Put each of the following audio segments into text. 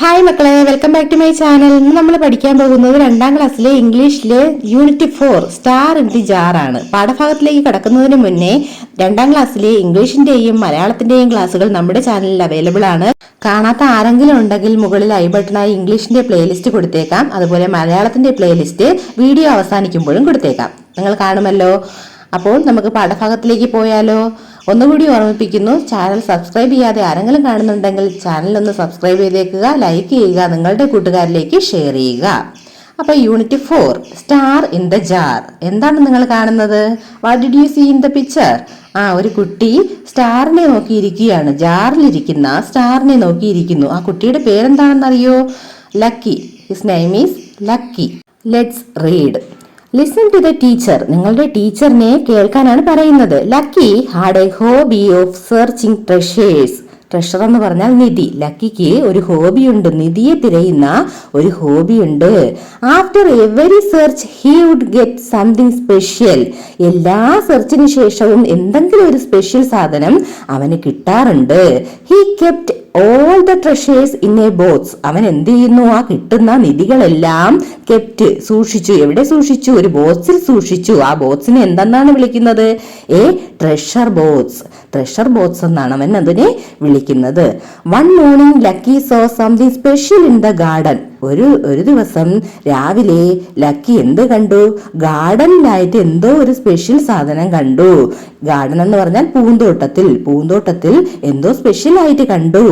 Hi മക്കളെ. Welcome back to my channel ഇന്ന് നമ്മൾ പഠിക്കാൻ പോകുന്നത് രണ്ടാം ക്ലാസ്സിലെ ഇംഗ്ലീഷിലെ unit four star in the jar ആണ്. പാഠഭാഗത്തിലേക്ക് കടക്കുന്നതിന് മുന്നേ രണ്ടാം ക്ലാസ്സിലെ ഇംഗ്ലീഷിന്റെയും മലയാളത്തിന്റെയും ക്ലാസ്സുകൾ നമ്മുടെ ചാനലിൽ അവൈലബിൾ ആണ്. കാണാത്ത ആരെങ്കിലും ഉണ്ടെങ്കിൽ മുകളിൽ ഐ ബട്ടണായി ഇംഗ്ലീഷിന്റെ പ്ലേലിസ്റ്റ് കൊടുത്തേക്കാം. അതുപോലെ മലയാളത്തിന്റെ പ്ലേലിസ്റ്റ് വീഡിയോ അവസാനിക്കുമ്പോഴും കൊടുത്തേക്കാം. നിങ്ങൾ കാണുമല്ലോ? അപ്പോൾ നമുക്ക് പാഠഭാഗത്തിലേക്ക് പോയാലോ? ഒന്നുകൂടി ഓർമ്മിപ്പിക്കുന്നു ചാനൽ സബ്സ്ക്രൈബ് ചെയ്യാതെ ആരെങ്കിലും കാണുന്നുണ്ടെങ്കിൽ ചാനൽ ഒന്ന് സബ്സ്ക്രൈബ് ചെയ്തേക്കുക ലൈക്ക് ചെയ്യുക നിങ്ങളുടെ കൂട്ടുകാരിലേക്ക് ഷെയർ ചെയ്യുക. അപ്പൊ unit four star in the jar. എന്താണ് നിങ്ങൾ കാണുന്നത്? What did you see in the picture ആ ഒരു കുട്ടി സ്റ്റാറിനെ നോക്കിയിരിക്കുകയാണ്. ജാറിലിരിക്കുന്ന സ്റ്റാറിനെ നോക്കിയിരിക്കുന്നു. ആ കുട്ടിയുടെ പേരെന്താണെന്നറിയോ? Lucky his name is Lucky let's read listen to the teacher നിങ്ങളുടെ ടീച്ചറിനെ കേൾക്കാനാണ് പറയുന്നത്. Lucky had a hobby of searching treasures treasure എന്ന് പറഞ്ഞാൽ നിധി. ലക്കിക്ക് ഒരു ഹോബിയുണ്ട് നിധിയെ തിരയുന്ന ഒരു ഹോബിയുണ്ട് after every search he would get something special എല്ലാ സെർച്ചിന് ശേഷവും എന്തെങ്കിലും ഒരു സ്പെഷ്യൽ സാധനം അവന് കിട്ടാറുണ്ട്. He kept treasures in a box അവൻ എന്ത് ചെയ്യുന്നു? ആ കിട്ടുന്ന നിധികളെല്ലാം കെപ്റ്റ് സൂക്ഷിച്ചു. എവിടെ സൂക്ഷിച്ചു? ഒരു ബോക്സിൽ സൂക്ഷിച്ചു. ആ ബോക്സിനെ എന്തെന്നാണ് വിളിക്കുന്നത്? A treasure box treasure box എന്നാണ് അവൻ അതിനെ വിളിക്കുന്നത്. One morning Lucky saw something special in the garden ഒരു ഒരു ദിവസം രാവിലെ ലക്കി എന്ത് കണ്ടു? ഗാർഡനിലായിട്ട് എന്തോ ഒരു സ്പെഷ്യൽ സാധനം കണ്ടു. ഗാർഡൻ എന്ന് പറഞ്ഞാൽ പൂന്തോട്ടത്തിൽ പൂന്തോട്ടത്തിൽ എന്തോ സ്പെഷ്യൽ ആയിട്ട് കണ്ടു.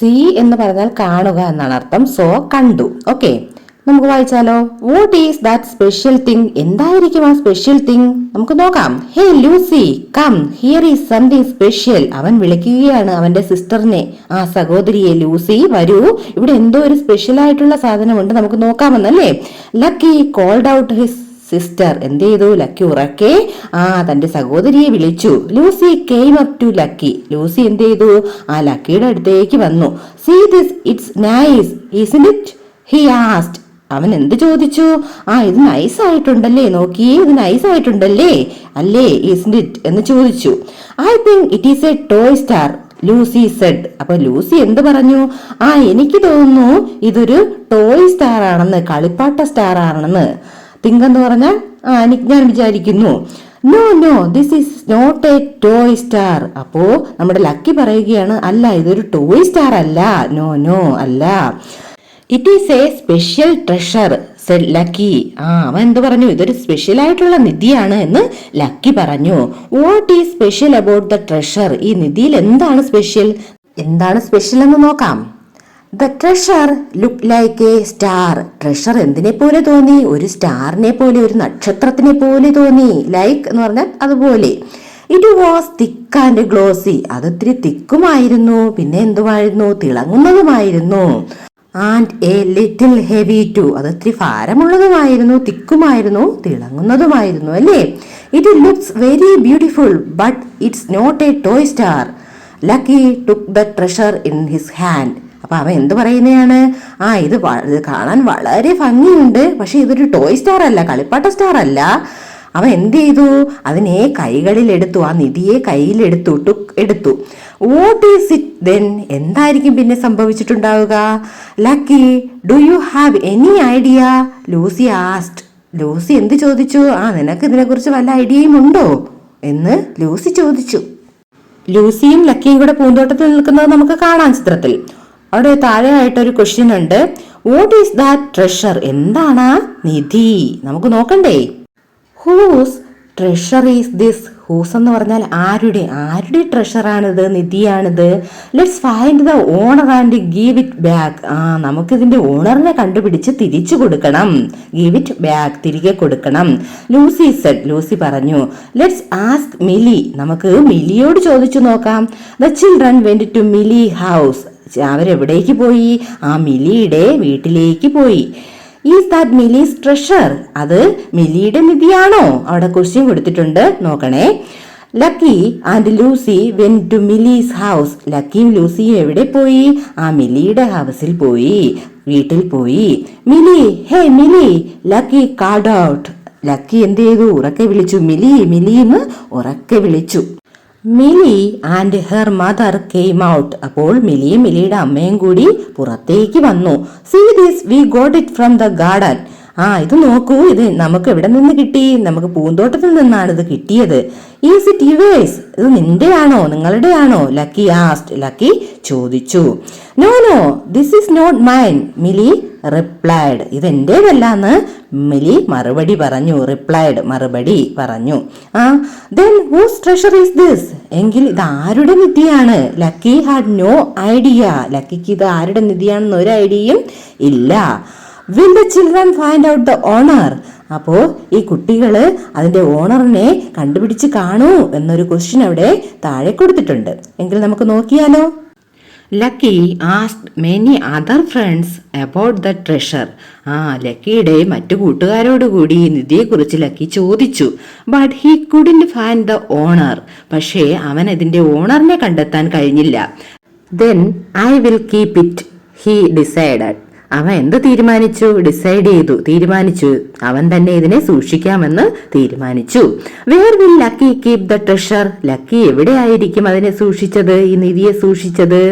സി എന്ന് പറഞ്ഞാൽ കാണുക എന്നാണ് അർത്ഥം. സോ കണ്ടു. ഓക്കെ. നമുക്ക് വായിച്ചാലോ? What is that special thing എന്തായിരിക്കും ആ സ്പെഷ്യൽ തിങ് നമുക്ക് നോക്കാം. Hey Lucy come here is something special അവൻ വിളിക്കുകയാണ് അവന്റെ സിസ്റ്ററിനെ. ആ സഹോദരിയെ ലൂസി വരൂ. ഇവിടെ എന്തോ ഒരു സ്പെഷ്യൽ ആയിട്ടുള്ള സാധനമുണ്ട്. നമുക്ക് നോക്കാമെന്നല്ലേ? Lucky called out his sister എന്ത് ചെയ്തു ലക്കി ഉറക്കെ. ആ തന്റെ സഹോദരിയെ വിളിച്ചു. Lucy came up to Lucky. Lucy എന്ത് ചെയ്തു ആ ലക്കിയുടെ അടുത്തേക്ക് വന്നു. See this it's nice is it he asked അവൻ എന്ത് ചോദിച്ചു? ആ ഇത് നൈസ് ആയിട്ടുണ്ടല്ലേ? നോക്കിയേ ഇത് നൈസ് ആയിട്ടുണ്ടല്ലേ? അല്ലേ ഈസ് ഇറ്റ് എന്ന് ചോദിച്ചു. I think it is a toy star Lucy said അപ്പൊ ലൂസി എന്ത് പറഞ്ഞു? ആ എനിക്ക് തോന്നുന്നു ഇതൊരു ടോയ് സ്റ്റാർ ആണെന്ന് കളിപ്പാട്ട സ്റ്റാർ ആണെന്ന്. തിങ്ക് എന്ന് പറഞ്ഞാൽ ആ ഞാൻ വിചാരിക്കുന്നു. No no this is not a toy star അപ്പോ നമ്മുടെ ലക്കി പറയുകയാണ് അല്ല ഇതൊരു ടോയ് സ്റ്റാർ അല്ല. നോ നോ അല്ല. It is a special treasure Lucky. ആ അവൻ എന്ത് പറഞ്ഞു? ഇതൊരു സ്പെഷ്യൽ ആയിട്ടുള്ള നിധിയാണ് എന്ന് ലക്കി പറഞ്ഞു. What is special about the treasure ഈ നിധിയിൽ എന്താണ് സ്പെഷ്യൽ എന്താണ് സ്പെഷ്യൽ എന്ന് നോക്കാം. The treasure look like a star treasure എന്തിനെ പോലെ തോന്നി? ഒരു സ്റ്റാറിനെ പോലെ ഒരു നക്ഷത്രത്തിനെ പോലെ തോന്നി. ലൈക്ക് എന്ന് പറഞ്ഞാൽ അതുപോലെ. It was thick and glossy അത് ഇത്തിരി തിക്കുമായിരുന്നു. പിന്നെ എന്തുമായിരുന്നു? തിളങ്ങുന്നതുമായിരുന്നു. And a little heavy too അത് ഇത്തിരി ഭാരമുള്ളതുമായിരുന്നു തിക്കുമായിരുന്നു തിളങ്ങുന്നതുമായിരുന്നു അല്ലേ? It looks very beautiful but it's not a toy star Lucky took the treasure in his hand അപ്പൊ അവൻ എന്ത് പറയുന്നതാണ് ആ ഇത് കാണാൻ വളരെ ഭംഗിയുണ്ട്. പക്ഷെ ഇതൊരു ടോയ് സ്റ്റാർ അല്ല കളിപ്പാട്ട സ്റ്റാർ അല്ല. അവൻ എന്ത് ചെയ്തു? അതിനെ കൈകളിൽ എടുത്തു ആ നിധിയെ കയ്യിലെടുത്തു എടുത്തു എടുത്തു. വാട്ട് ഈസ് ഇറ്റ് ദെൻ എന്തായിരിക്കും പിന്നെ സംഭവിച്ചിട്ടുണ്ടാവുക? Lucky do you have any idea Lucy asked Lucy എന്ത് ചോദിച്ചു? ആ നിനക്ക് ഇതിനെക്കുറിച്ച് വല്ല ഐഡിയയും ഉണ്ടോ? എന്ന് ലൂസി ചോദിച്ചു. ലൂസിയും ലക്കിയും കൂടെ പൂന്തോട്ടത്തിൽ നിൽക്കുന്നത് നമുക്ക് കാണാം ചിത്രത്തിൽ. അവിടെ താഴെയായിട്ട് ഒരു ക്വസ്റ്റ്യൻ ഉണ്ട്. വാട്ട് ഈസ് ദാറ്റ് ട്രഷർ എന്താണ് നിധി? നമുക്ക് നോക്കണ്ടേ. Whose treasure is this whose എന്ന് പറഞ്ഞാൽ ആരുടെ? ആരുടെ ട്രഷറാണിത് നിധിയാണിത്. Let's find the owner and give it back ആ നമുക്കിതിന്റെ ഓണറിനെ കണ്ടുപിടിച്ച് തിരിച്ചു കൊടുക്കണം. ഗീവ് ഇറ്റ് ബാക്ക് തിരികെ കൊടുക്കണം. ലൂസി സെഡ് ലൂസി പറഞ്ഞു ലെറ്റ്സ് ആസ്ക് മിലി നമുക്ക് മിലിയോട് ചോദിച്ചു നോക്കാം. The children went to Millie house അവരെവിടേക്ക് പോയി? ആ മിലിയുടെ വീട്ടിലേക്ക് പോയി. ഈസ് ദാറ്റ് മിലീസ് ട്രഷർ അത് മിലിയുടെ നിധിയാണോ? അവിടെ ക്വസ്റ്റ്യൻ കൊടുത്തിട്ടുണ്ട്. നോക്കണേ. Lucky and Lucy went to Millie's house. ലക്കിയും ലൂസിയും എവിടെ പോയി? ആ മിലിയുടെ ഹൗസിൽ പോയി. വീട്ടിൽ പോയി. Millie hey Millie Lucky called out Lucky എന്ത് ചെയ്തു? ഉറക്കെ വിളിച്ചു. മിലി മിലി എന്ന് ഉറക്കെ വിളിച്ചു. Millie and her mother came out അപ്പോൾ മിലിയും മിലിയുടെ അമ്മയും കൂടി പുറത്തേക്ക് വന്നു. See this we got it from the garden ആ ഇത് നോക്കൂ ഇത് നമുക്ക് എവിടെ നിന്ന് കിട്ടി? നമുക്ക് പൂന്തോട്ടത്തിൽ നിന്നാണ് ഇത് കിട്ടിയത്. ഈസ് ഇറ്റ് യുവേഴ്സ് ഇത് നിന്റെയാണോ? നിങ്ങളുടെയാണോ? ലക്കി ആസ്റ്റ് ലക്കി ചോദിച്ചു. No no this is not mine Millie replied ഇത് എന്റേതല്ല എന്ന് മിലി മറുപടി പറഞ്ഞു റിപ്ലൈഡ് മറുപടി പറഞ്ഞു. ആ then whose treasure is this എങ്കിൽ ഇത് ആരുടെ നിധിയാണ്? ലക്കി ഹാഡ് നോ ഐഡിയ ലക്കിക്ക് ഇത് ആരുടെ നിധിയാണെന്ന് ഒരു ഐഡിയയും ഇല്ല. Will the children find out the owner അപ്പോ ഈ കുട്ടികൾ അതിന്റെ ഓണറിനെ കണ്ടുപിടിച്ച് കാണൂ എന്നൊരു ക്വസ്റ്റ്യൻ അവിടെ താഴെ കൊടുത്തിട്ടുണ്ട്. എങ്കിൽ നമുക്ക് നോക്കിയാലോ? Lucky asked many other friends about the treasure ആ ലക്കിയുടെ മറ്റു കൂട്ടുകാരോട് കൂടി നിധിയെക്കുറിച്ച് ലക്കി ചോദിച്ചു. But he couldn't find the owner പക്ഷേ അവൻ അതിന്റെ ഓണറിനെ കണ്ടെത്താൻ കഴിഞ്ഞില്ല. Then I will keep it he decided അവൻ എന്ത് തീരുമാനിച്ചു? ഡിസൈഡ് ചെയ്തു. തീരുമാനിച്ചു. അവൻ തന്നെ ഇതിനെ സൂക്ഷിക്കാമെന്ന് തീരുമാനിച്ചു. Where will Lucky keep the treasure Lucky എവിടെയായിരിക്കും അതിനെ സൂക്ഷിച്ചത്? ഈ നിധിയെ സൂക്ഷിച്ചത്?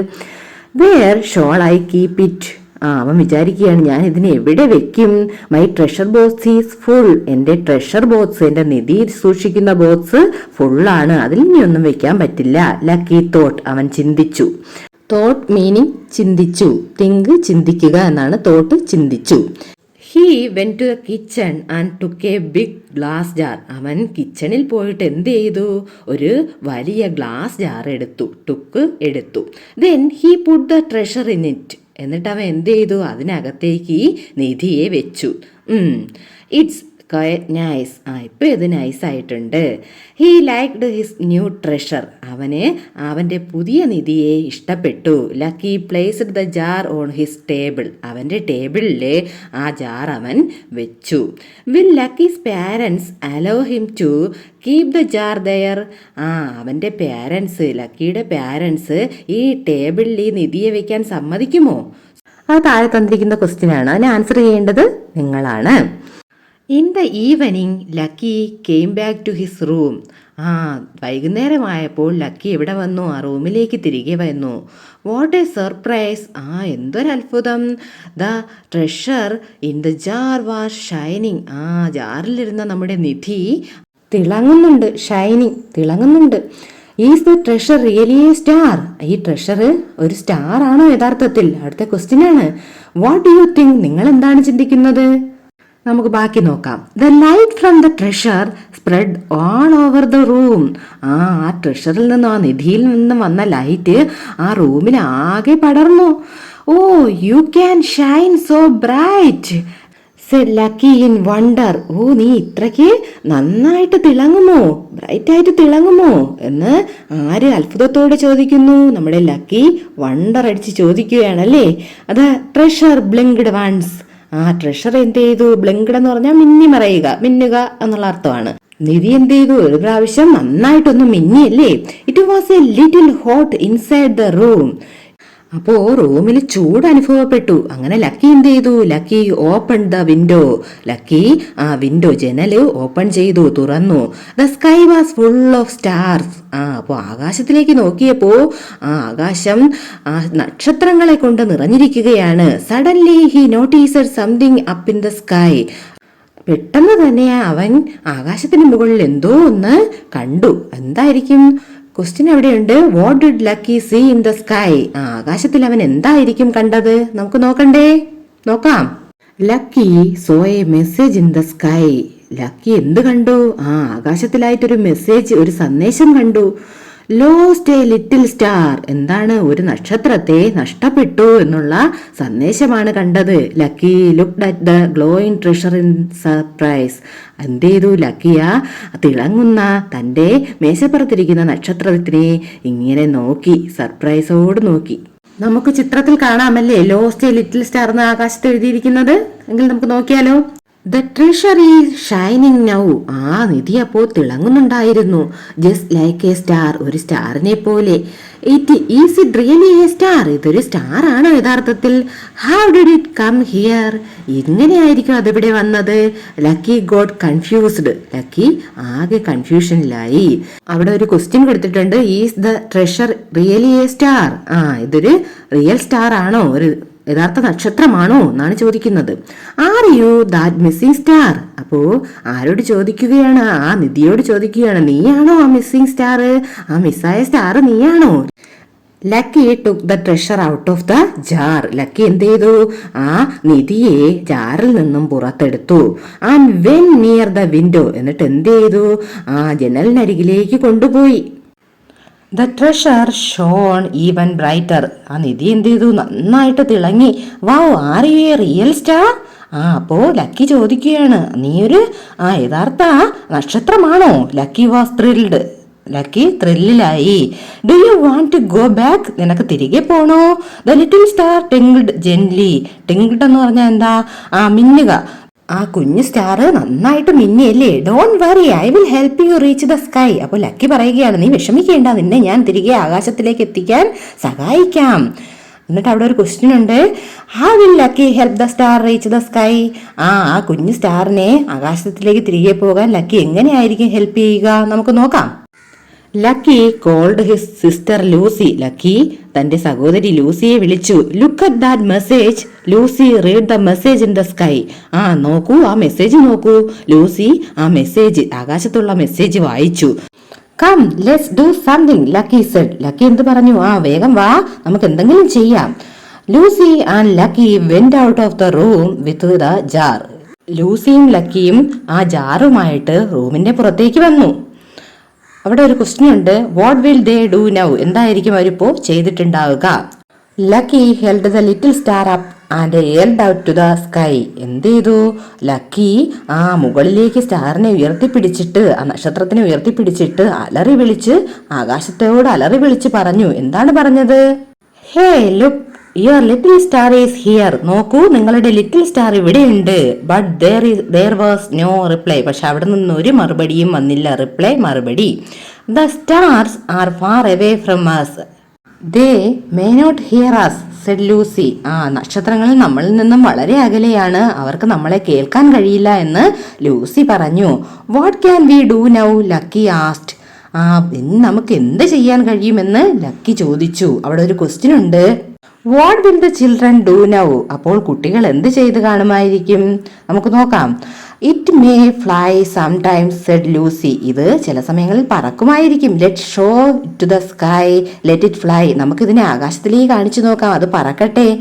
Where shall I keep it ആ അവൻ വിചാരിക്കുകയാണ് ഞാൻ ഇതിനെ എവിടെ വെക്കും? My treasure box is full എന്റെ ട്രഷർ ബോക്സ് എന്റെ നിധി സൂക്ഷിക്കുന്ന ബോക്സ് ഫുള്ളാണ് അതിൽ ഇനിയൊന്നും വെക്കാൻ പറ്റില്ല. ലക്കി തോട്ട് അവൻ ചിന്തിച്ചു. തോട്ട് മീനിങ് ചിന്തിച്ചു. തിങ്ക് ചിന്തിക്കുക എന്നാണ് തോട്ട് ചിന്തിച്ചു. He went to the kitchen and took a big glass jar അവൻ കിച്ചണിൽ പോയിട്ട് എന്ത് ചെയ്തു? ഒരു വലിയ ഗ്ലാസ് ജാർ എടുത്തു. ടുക്ക് എടുത്തു. Then he put the treasure in it എന്നിട്ട് അവൻ എന്ത് ചെയ്തു? അതിനകത്തേക്ക് ഈ നിധിയെ വെച്ചു. ഇറ്റ്സ് നൈസ് ആ ഇപ്പം ഇത് നൈസ് ആയിട്ടുണ്ട്. He liked his new treasure അവന് അവന്റെ പുതിയ നിധിയെ ഇഷ്ടപ്പെട്ടു. Lucky placed the jar on his table അവന്റെ ടേബിളിൽ ആ ജാർ അവൻ വെച്ചു. Will Lucky's parents allow him to keep the jar there ആ അവന്റെ പാരൻസ് ലക്കിയുടെ പാരൻസ് ഈ ടേബിളിൽ ഈ നിധിയെ വെക്കാൻ സമ്മതിക്കുമോ? അത് താഴെ തന്നിരിക്കുന്ന ക്വസ്റ്റ്യൻ ആണ്. അതിന് ആൻസർ ചെയ്യേണ്ടത് നിങ്ങളാണ്. In the evening Lucky came back to his room ആ വൈകുന്നേരമായപ്പോൾ ലക്കി എവിടെ വന്നു ആ റൂമിലേക്ക് തിരികെ വന്നു. വാട്ട് എ സർപ്രൈസ് ആ എന്തൊരത്ഭുതം. The treasure in the jar was shining ആ ജാറിലിരുന്ന നമ്മുടെ നിധി തിളങ്ങുന്നുണ്ട് shining തിളങ്ങുന്നുണ്ട്. Is the treasure really a star ഈ ട്രഷർ ഒരു സ്റ്റാർ ആണോ യഥാർത്ഥത്തിൽ? അടുത്ത ക്വസ്റ്റ്യൻ ആണ്. വാട്ട് ഡു യു തിങ്ക് നിങ്ങൾ എന്താണ് ചിന്തിക്കുന്നത്? നമുക്ക് ബാക്കി നോക്കാം. The light from the treasure spread all over the room ആ ആ ട്രഷറിൽ നിന്നും ആ നിധിയിൽ നിന്നും വന്ന ലൈറ്റ് ആ റൂമിൽ ആകെ പടർന്നു. ഓ you can shine so bright Lucky in wonder ഓ നീ ഇത്രയ്ക്ക് നന്നായിട്ട് തിളങ്ങുമോ? ബ്രൈറ്റ് ആയിട്ട് തിളങ്ങുമോ? എന്ന് ആര് അത്ഭുതത്തോടെ ചോദിക്കുന്നു? നമ്മുടെ ലക്കി വണ്ടർ അടിച്ച് ചോദിക്കുകയാണല്ലേ? അത് ട്രഷർ ബ്ലിങ്ക്ഡ് വൺസ് ആ ട്രഷർ എന്ത് ചെയ്തു ബ്ലിങ്ക്ഡ് എന്ന് പറഞ്ഞാൽ മിന്നി മറയുക. മിന്നുക എന്നുള്ള അർത്ഥമാണ്. നിധി എന്ത് ചെയ്തു ഒരു പ്രാവശ്യം നന്നായിട്ടൊന്ന് മിന്നിയല്ലേ? It was a little hot inside the room അപ്പോ റൂമിൽ ചൂട് അനുഭവപ്പെട്ടു. അങ്ങനെ ലക്കി എന്ത് ചെയ്തു? Lucky open the window Lucky ആ വിൻഡോ ജനൽ ഓപ്പൺ ചെയ്തു തുറന്നു. The sky was full of stars ആ അപ്പോൾ ആകാശത്തിലേക്ക് നോക്കിയപ്പോ ആ ആകാശം ആ നക്ഷത്രങ്ങളെ കൊണ്ട് നിറഞ്ഞിരിക്കുകയാണ്. Suddenly he noticed something up in the sky പെട്ടെന്ന് തന്നെ അവൻ ആകാശത്തിന് മുകളിൽ എന്തോ ഒന്ന് കണ്ടു. എന്തായിരിക്കും? ക്വസ്റ്റ്യൻ എവിടെയുണ്ട് what did Lucky see in the sky ആകാശത്തിൽ അവൻ എന്തായിരിക്കും കണ്ടത്? നമുക്ക് നോക്കണ്ടേ? നോക്കാം. Lucky saw a message in the sky Lucky എന്ത് കണ്ടു? ആ ആകാശത്തിലായിട്ടൊരു മെസ്സേജ് ഒരു സന്ദേശം കണ്ടു. ലോസ്റ്റ് എ ലിറ്റിൽ സ്റ്റാർ എന്താണ്? ഒരു നക്ഷത്രത്തെ നഷ്ടപ്പെട്ടു എന്നുള്ള സന്ദേശമാണ് കണ്ടത്. Lucky look at the glowing treasure in surprise എന്ത് ചെയ്തു ലക്കിയ തിളങ്ങുന്ന തന്റെ മേശപ്പുറത്തിരിക്കുന്ന നക്ഷത്രത്തിനെ ഇങ്ങനെ നോക്കി സർപ്രൈസോട് നോക്കി. നമുക്ക് ചിത്രത്തിൽ കാണാമല്ലേ? ലോസ്റ്റ് എ ലിറ്റിൽ സ്റ്റാർ എന്ന് ആകാശത്ത് എഴുതിയിരിക്കുന്നത്? എങ്കിൽ നമുക്ക് നോക്കിയാലോ? The treasure is shining now ആ നിധി അപ്പോൾ തിളങ്ങുന്നുണ്ടായിരുന്നു. ജസ്റ്റ് ലൈക്ക് എ സ്റ്റാർ ഒരു സ്റ്റാറിനെ പോലെ. It is it really a star ഇതൊരു സ്റ്റാർ ആണോ യഥാർത്ഥത്തിൽ? How did it come here എങ്ങനെയായിരിക്കും അതിവിടെ വന്നത്. ലക്കി ഗോഡ് കൺഫ്യൂസ്ഡ് ലക്കി ആകെ കൺഫ്യൂഷനിലായി അവിടെ ഒരു ക്വസ്റ്റ്യൻ കൊടുത്തിട്ടുണ്ട്. Is the treasure really a star ആ ഇതൊരു റിയൽ സ്റ്റാർ ആണോ? ഒരു യഥാർത്ഥ നക്ഷത്രമാണോ എന്നാണ് ചോദിക്കുന്നത്. Are you that missing star അപ്പോ ആരോട് ചോദിക്കുകയാണ്? ആ നിധിയോട് ചോദിക്കുകയാണ്. നീയാണോ ആ മിസ്സിംഗ് സ്റ്റാർ ആ മിസ്സായ സ്റ്റാർ നീയാണോ? Lucky took the treasure out of the jar Lucky എന്ത് ചെയ്തു? ആ നിധിയെ ജാറിൽ നിന്നും പുറത്തെടുത്തു. And went near the window എന്നിട്ട് എന്ത് ചെയ്തു? ആ ജനലിനരികിലേക്ക് കൊണ്ടുപോയി. The treasure shone even brighter ആ നിധി എന്ത് ചെയ്തു? നന്നായിട്ട് തിളങ്ങി. Wow are you a real star ആ അപ്പോ ലക്കി ചോദിക്കുകയാണ്. നീ ഒരു ആ യഥാർത്ഥ നക്ഷത്രമാണോ? Lucky was thrilled Lucky ത്രില്ലിലായി do you want to go back നിനക്ക് തിരികെ പോണോ? The little star twinkled gently twinkled എന്ന് പറഞ്ഞാൽ എന്താ? ആ മിന്നുക. ആ കുഞ്ഞു സ്റ്റാർ നന്നായിട്ട് മിന്നിയല്ലേ? Don't worry I will help you reach the sky അപ്പോൾ ലക്കി പറയുകയാണ് നീ വിഷമിക്കേണ്ട നിന്നെ ഞാൻ തിരികെ ആകാശത്തിലേക്ക് എത്തിക്കാൻ സഹായിക്കാം. എന്നിട്ട് അവിടെ ഒരു ക്വസ്റ്റ്യൻ ഉണ്ട്. How will Lucky help the star reach the sky ആ ആ കുഞ്ഞു സ്റ്റാറിനെ ആകാശത്തിലേക്ക് തിരികെ പോകാൻ ലക്കി എങ്ങനെയായിരിക്കും ഹെൽപ്പ് ചെയ്യുക? നമുക്ക് നോക്കാം. Lucky called his sister Lucy Lucky തന്റെ സഹോദരി ലൂസിയെ വിളിച്ചു. Look at that message Lucy read the message in the sky ആ നോക്കൂ ആ മെസ്സേജ് നോക്കൂ. ലൂസി ആ മെസ്സേജ് ആകാശത്തുള്ള മെസ്സേജ് വായിച്ചു. Come let's do something Lucky said Lucky എന്ത് പറഞ്ഞു? ആ വേഗം വാ നമുക്ക് എന്തെങ്കിലും ചെയ്യാം. Lucy and Lucky went out of the room with the jar ലൂസിയും ലക്കിയും ആ ജാറുമായിട്ട് റൂമിന്റെ പുറത്തേക്ക് വന്നു. അവിടെ ഒരു ക്വസ്റ്റ്യൻ ഉണ്ട് what will they do now എന്തായിരിക്കും അവരിപ്പോ ചെയ്തിട്ടുണ്ടാവുക? Lucky held the little star up and aired out to the sky എന്ത് ചെയ്തു? ലക്കി ആ മുകളിലേക്ക് സ്റ്റാറിനെ ഉയർത്തിപ്പിടിച്ചിട്ട് ആ നക്ഷത്രത്തിനെ ഉയർത്തിപ്പിടിച്ചിട്ട് അലറി വിളിച്ച് ആകാശത്തോട് അലറി വിളിച്ച് പറഞ്ഞു. എന്താണ് പറഞ്ഞത്? Hey look your little star is here നോക്കൂ നിങ്ങളുടെ ലിറ്റിൽ സ്റ്റാർ ഇവിടെയുണ്ട്. But there there was no reply പക്ഷെ അവിടെ നിന്ന് ഒരു മറുപടിയും വന്നില്ല. റിപ്ലൈ മറുപടി. The stars are far away from us they may not hear us said Lucy ആ നക്ഷത്രങ്ങൾ നമ്മളിൽ നിന്നും വളരെ അകലെയാണ്. അവർക്ക് നമ്മളെ കേൾക്കാൻ കഴിയില്ല എന്ന് ലൂസി പറഞ്ഞു. What can we do now Lucky asked ആ ഇന്ന് നമുക്ക് എന്ത് ചെയ്യാൻ കഴിയുമെന്ന് ലക്കി ചോദിച്ചു. അവിടെ ഒരു ക്വസ്റ്റ്യൻ ഉണ്ട്. What will the children do now അപ്പോൾ കുട്ടികൾ എന്ത് ചെയ്ത് കാണുമായിരിക്കും? നമുക്ക് നോക്കാം. It may fly sometimes said Lucy ഇത് ചില സമയങ്ങളിൽ പറക്കുമായിരിക്കും. Let show to the sky let it fly നമുക്കിതിനെ ആകാശത്തിലേക്ക് കാണിച്ചു നോക്കാം. അത് പറക്കട്ടെ.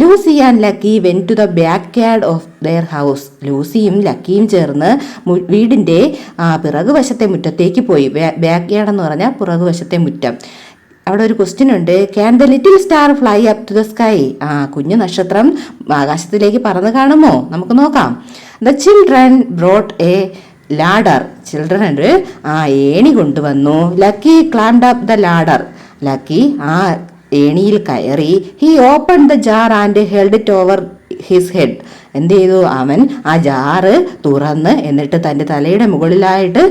Lucy and Lucky went to the backyard of their house ലൂസിയും ലക്കിയും ചേർന്ന് വീടിന്റെ പിറകു വശത്തെ മുറ്റത്തേക്ക് പോയി. ബാക്ക് യാർഡ് എന്ന് പറഞ്ഞാൽ പിറകുവശത്തെ മുറ്റം. അവിടെ ഒരു ക്വസ്റ്റ്യൻ ഉണ്ട്. Can the little star fly up to the sky ആ കുഞ്ഞു നക്ഷത്രം ആകാശത്തിലേക്ക് പറന്ന് കാണുമോ? നമുക്ക് നോക്കാം. The children brought a ladder children ഒരു ആ ഏണി കൊണ്ടുവന്നു. Lucky climbed up the ladder Lucky ആ ഏണിയിൽ കയറി he open the jar and held it over his head എന്ത് ചെയ്തു അവൻ ആ ജാറ് തുറന്ന് എന്നിട്ട് തന്റെ തലയുടെ മുകളിലായിട്ട്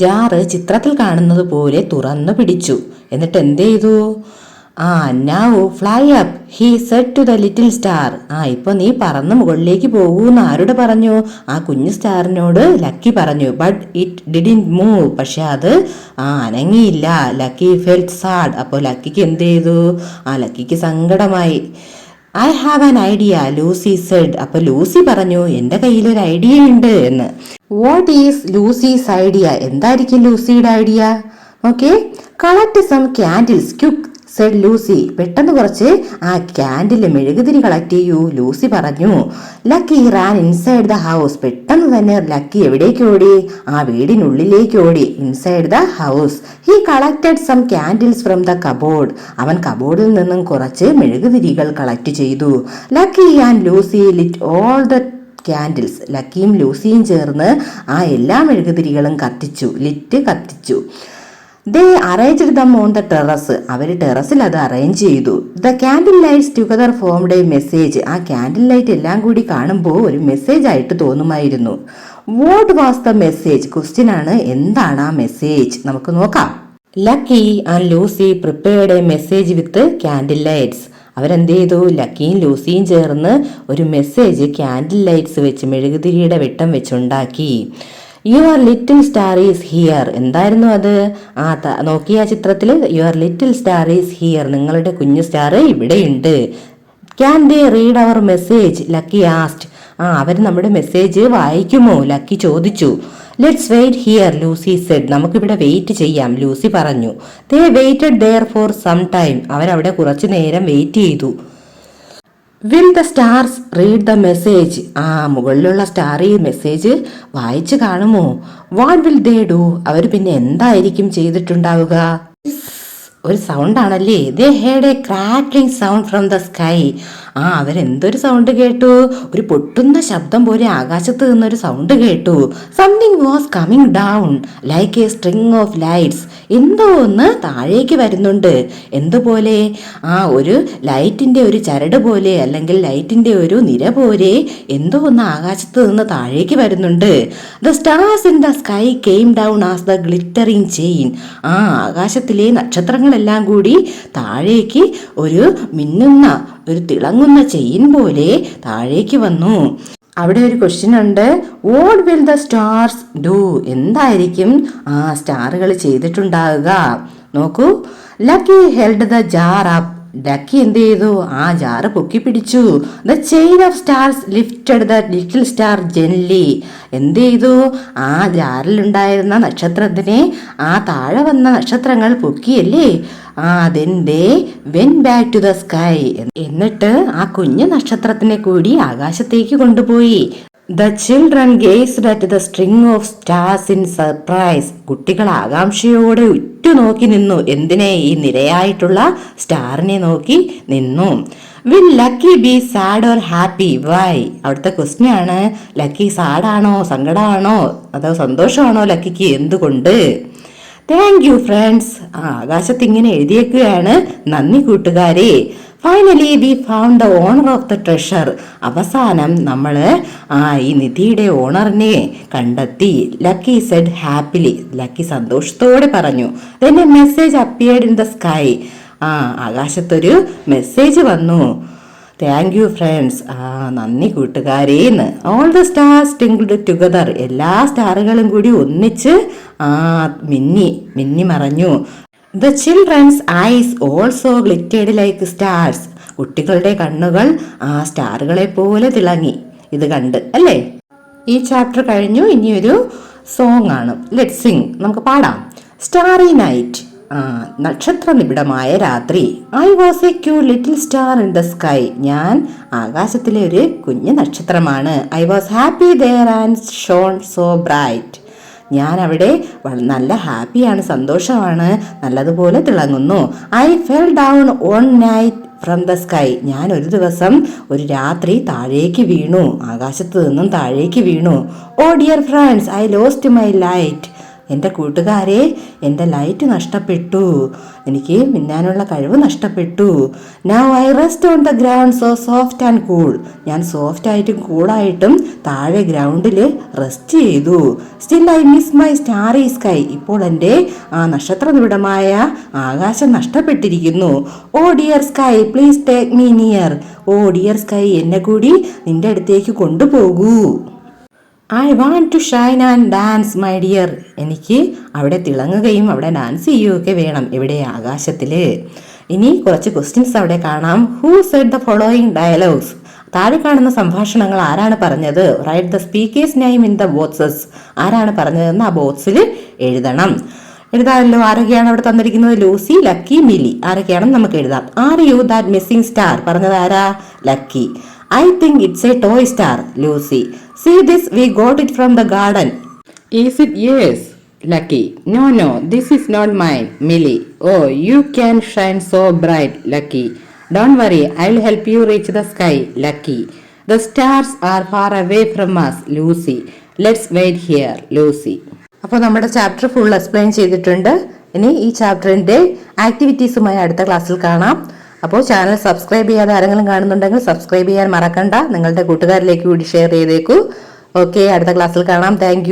ജാറ് ചിത്രത്തിൽ കാണുന്നത് പോലെ തുറന്നു പിടിച്ചു. എന്നിട്ട് എന്ത് ചെയ്തു ആ now fly up he said to the little star ആ ഇപ്പൊ നീ പറന്ന് മുകളിലേക്ക് പോകൂ എന്ന് ആരോട് പറഞ്ഞു? ആ കുഞ്ഞു സ്റ്റാറിനോട് ലക്കി പറഞ്ഞു. ബട്ട് ഇറ്റ് ഡിഡിൻ മൂവ് പക്ഷെ അത് ആ അനങ്ങിയില്ല. ലക്കി ഫെൽറ്റ് സാഡ് അപ്പോൾ ലക്കിക്ക് എന്ത് ചെയ്തു? ആ ലക്കിക്ക് സങ്കടമായി. I have an idea Lucy said അപ്പൊ ലൂസി പറഞ്ഞു എന്റെ കയ്യിൽ ഒരു ഐഡിയ ഉണ്ട് എന്ന്. വാട്ട് ഈസ് ലൂസീസ് ഐഡിയ എന്തായിരിക്കും ലൂസിയുടെ idea okay collect some candles quick said Lucy പെട്ടെന്ന് കുറച്ച് ആ ക്യാൻഡിൽ മെഴുകുതിരി കളക്ട് ചെയ്യൂ ലൂസി പറഞ്ഞു. Lucky ran inside the house. പെട്ടെന്ന് തന്നെ ലക്കി എവിടേക്ക് ഓടി? ആ വീടിനുള്ളിലേക്ക് ഓടി. Inside the house. He collected some candles from the cupboard. അവൻ കബോർഡിൽ നിന്നും കുറച്ച് മെഴുകുതിരികൾ കളക്ട് ചെയ്തു. Lucky and Lucy lit all the candles. ലക്കിയും ലൂസിയും ചേർന്ന് ആ എല്ലാ മെഴുകുതിരികളും കത്തിച്ചു. ലിറ്റ് കത്തിച്ചു. They arrange them on the terrace അവർ ടെറസിൽ അത് അറേഞ്ച് ചെയ്തു. The candle lights together formed a message ആ ക്യാൻഡിൽ ലൈറ്റ് എല്ലാം കൂടി കാണുമ്പോൾ ഒരു മെസ്സേജ് ആയിട്ട് തോന്നുമായിരുന്നു. What was the message question ആണ് എന്താണ് ആ മെസ്സേജ് നമുക്ക് നോക്കാം. Lucky and Lucy prepared a message with candle lights അവരെന്ത് ചെയ്തു? ലക്കിയും ലൂസിയും ചേർന്ന് ഒരു മെസ്സേജ് ക്യാൻഡിൽ ലൈറ്റ്സ് വെച്ച് മെഴുകുതിരിയുടെ വെട്ടം വെച്ചുണ്ടാക്കി. Your little star is here എന്തായിരുന്നു അത്? ആ നോക്കിയ ചിത്രത്തിൽ your little star is here നിങ്ങളുടെ കുഞ്ഞു സ്റ്റാർ ഇവിടെയുണ്ട്. Can they read our message Lucky asked ആ അവർ നമ്മുടെ മെസ്സേജ് വായിക്കുമോ? ലക്കി ചോദിച്ചു. Let's wait here Lucy said നമുക്കിവിടെ വെയിറ്റ് ചെയ്യാം ലൂസി പറഞ്ഞു. They waited there for some time അവരവിടെ കുറച്ചു നേരം വെയിറ്റ് ചെയ്തു. Will the stars read the message ആ മുകളിലുള്ള സ്റ്റാർ ഈ മെസ്സേജ് വായിച്ചു കാണുമോ? വാട്ട് വിൽ ദേ ഡു അവർ പിന്നെ എന്തായിരിക്കും ചെയ്തിട്ടുണ്ടാവുക? ഒരു സൗണ്ട് ആണല്ലേ? They heard a crackling sound from the sky ആ അവരെന്തൊരു സൗണ്ട് കേട്ടു? ഒരു പൊട്ടുന്ന ശബ്ദം പോലെ ആകാശത്ത് നിന്നൊരു സൗണ്ട് കേട്ടു. Something was coming down like a string of lights എന്തോ ഒന്ന് താഴേക്ക് വരുന്നുണ്ട്. എന്തുപോലെ? ആ ഒരു ലൈറ്റിന്റെ ഒരു ചരട് പോലെ അല്ലെങ്കിൽ ലൈറ്റിന്റെ ഒരു നിര പോലെ എന്തോ ഒന്ന് ആകാശത്ത് നിന്ന് താഴേക്ക് വരുന്നുണ്ട്. The stars in the sky came down as the glittering chain ആ ആകാശത്തിലെ നക്ഷത്രങ്ങളെല്ലാം കൂടി താഴേക്ക് ഒരു മിന്നുന്ന ഒരു തിളങ്ങുന്ന ചെയിൻ പോലെ താഴേക്ക് വന്നു. അവിടെ ഒരു ക്വസ്റ്റ്യൻ ഉണ്ട്. What will the stars do എന്തായിരിക്കും ആ സ്റ്റാറുകൾ ചെയ്തിട്ടുണ്ടാകുക നോക്കൂ. Lucky held the jar up Lucky എന്ത് ചെയ്തു ആ ജാറ് പൊക്കി പിടിച്ചു. The chain of stars lifted the little star gently എന്ത് ചെയ്തു ആ ജാറിലുണ്ടായിരുന്ന നക്ഷത്രത്തിനെ ആ താഴെ വന്ന നക്ഷത്രങ്ങൾ പൊക്കിയല്ലേ? ആ then went back to the sky എന്നിട്ട് ആ കുഞ്ഞു നക്ഷത്രത്തിനെ കൂടി ആകാശത്തേക്ക് കൊണ്ടുപോയി. The children gazed at the string of stars in surprise കുട്ടികൾ ആകാംക്ഷയോടെ ഉറ്റുനോക്കി നിന്നു. എന്തിനെ ഈ നിരയായിട്ടുള്ള സ്റ്റാറിനെ നോക്കി നിന്നു? Will Lucky be sad or happy Y അവിടുത്തെ ക്വസ്റ്റ്യൻ ആണ്. ലക്കി സാഡാണോ സങ്കടമാണോ അതോ സന്തോഷമാണോ ലക്കിക്ക് എന്തുകൊണ്ട്? താങ്ക് യു ഫ്രണ്ട്സ് ആകാശത്ത് ഇങ്ങനെ എഴുതിയേക്കുകയാണ്. നന്ദി കൂട്ടുകാരെ. Finally we found the owner of the treasure അവസാനം നമ്മൾ ആ ഈ നിധിയുടെ ഓണറിനെ കണ്ടെത്തി. ലക്കി സെഡ് ഹാപ്പിലി ലക്കി സന്തോഷത്തോടെ പറഞ്ഞു. Then a message appeared in the sky ആ ആകാശത്തൊരു മെസ്സേജ് വന്നു. താങ്ക് യു ഫ്രണ്ട്സ് ആ നന്ദി കൂട്ടുകാരേന്ന് all the stars twinkled together എല്ലാ സ്റ്റാറുകളും കൂടി ഒന്നിച്ച് ആ മിന്നി മിന്നി മറഞ്ഞു. The children's eyes also glittered like stars കുട്ടികളുടെ കണ്ണുകൾ ആ സ്റ്റാറുകളെ പോലെ തിളങ്ങി. ഇത് കണ്ട് അല്ലേ? ഈ ചാപ്റ്റർ കഴിഞ്ഞു. ഇനിയൊരു സോങ് ആണ്. ലെറ്റ് സിംഗ് നമുക്ക് പാടാം. സ്റ്റാറി നൈറ്റ് നക്ഷത്ര നിബിഡമായ രാത്രി. I was a cute little star in the sky ഞാൻ ആകാശത്തിലെ ഒരു കുഞ്ഞു നക്ഷത്രമാണ്. I was happy there and shone so bright ഞാൻ അവിടെ നല്ല ഹാപ്പിയാണ് സന്തോഷമാണ് നല്ലതുപോലെ തിളങ്ങുന്നു. I fell down on night from the sky ഞാൻ ഒരു ദിവസം ഒരു രാത്രി താഴേക്ക് വീണു. ആകാശത്ത് നിന്നും താഴേക്ക് വീണു. ഓ dear friends I lost my light എന്റെ കൂട്ടുകാരെ എന്റെ ലൈറ്റ് നഷ്ടപ്പെട്ടു. എനിക്ക് മിന്നാനുള്ള കഴിവ് നഷ്ടപ്പെട്ടു. Now I rest on the ground so soft and cool ഞാൻ സോഫ്റ്റ് ആയിട്ടും കൂളായിട്ടും താഴെ ഗ്രൗണ്ടിൽ റെസ്റ്റ് ചെയ്തു. Still I miss my starry sky ഇപ്പോൾ എന്റെ ആ നക്ഷത്ര നിബിഡമായ ആകാശം നഷ്ടപ്പെട്ടിരിക്കുന്നു. ഓ dear sky please take me near oh dear sky എന്നെ കൂടി നിന്റെ അടുത്തേക്ക് കൊണ്ടുപോകൂ. I want to shine and dance my dear എനിക്ക് അവിടെ തിളങ്ങുകയും അവിടെ ഡാൻസ് ചെയ്യുകയൊക്കെ വേണം ഇവിടെ ആകാശത്തിൽ ഇനി കുറച്ച് ക്വസ്റ്റ്യൻസ് അവിടെ കാണാം. Who said the following dialogues താഴെ കാണുന്ന സംഭാഷണങ്ങൾ ആരാണ് പറഞ്ഞത്? Write the speaker's name in the boxes ആരാണ് പറഞ്ഞതെന്ന് ആ ബോക്സിൽ എഴുതണം. എഴുതാമല്ലോ ആരൊക്കെയാണ് അവിടെ തന്നിരിക്കുന്നത്? Lucy Lucky Mili. ആരൊക്കെയാണെന്ന് നമുക്ക് എഴുതാം. Are you that missing star പറഞ്ഞത് ആരാ? Lucky. I think it's a toy star Lucy. See this we got it from the garden is it yes Lucky no no this is not mine Mili oh you can shine so bright Lucky don't worry I will help you reach the sky Lucky the stars are far away from us Lucy let's wait here Lucy അപ്പോൾ നമ്മുടെ chapter full explain ചെയ്തിട്ടുണ്ട്. ഇനി ഈ ചാപ്റ്ററിന്റെ ആക്ടിവിറ്റീസുമായി അടുത്ത ക്ലാസ്സിൽ കാണാം. അപ്പോൾ channel subscribe ചെയ്യാതെ ആരെങ്കിലും കാണുന്നുണ്ടെങ്കിൽ സബ്സ്ക്രൈബ് ചെയ്യാൻ മറക്കണ്ട. നിങ്ങളുടെ കൂട്ടുകാരിലേക്ക് കൂടി ഷെയർ ചെയ്തേക്കൂ. ഓക്കെ അടുത്ത ക്ലാസ്സിൽ കാണാം. താങ്ക്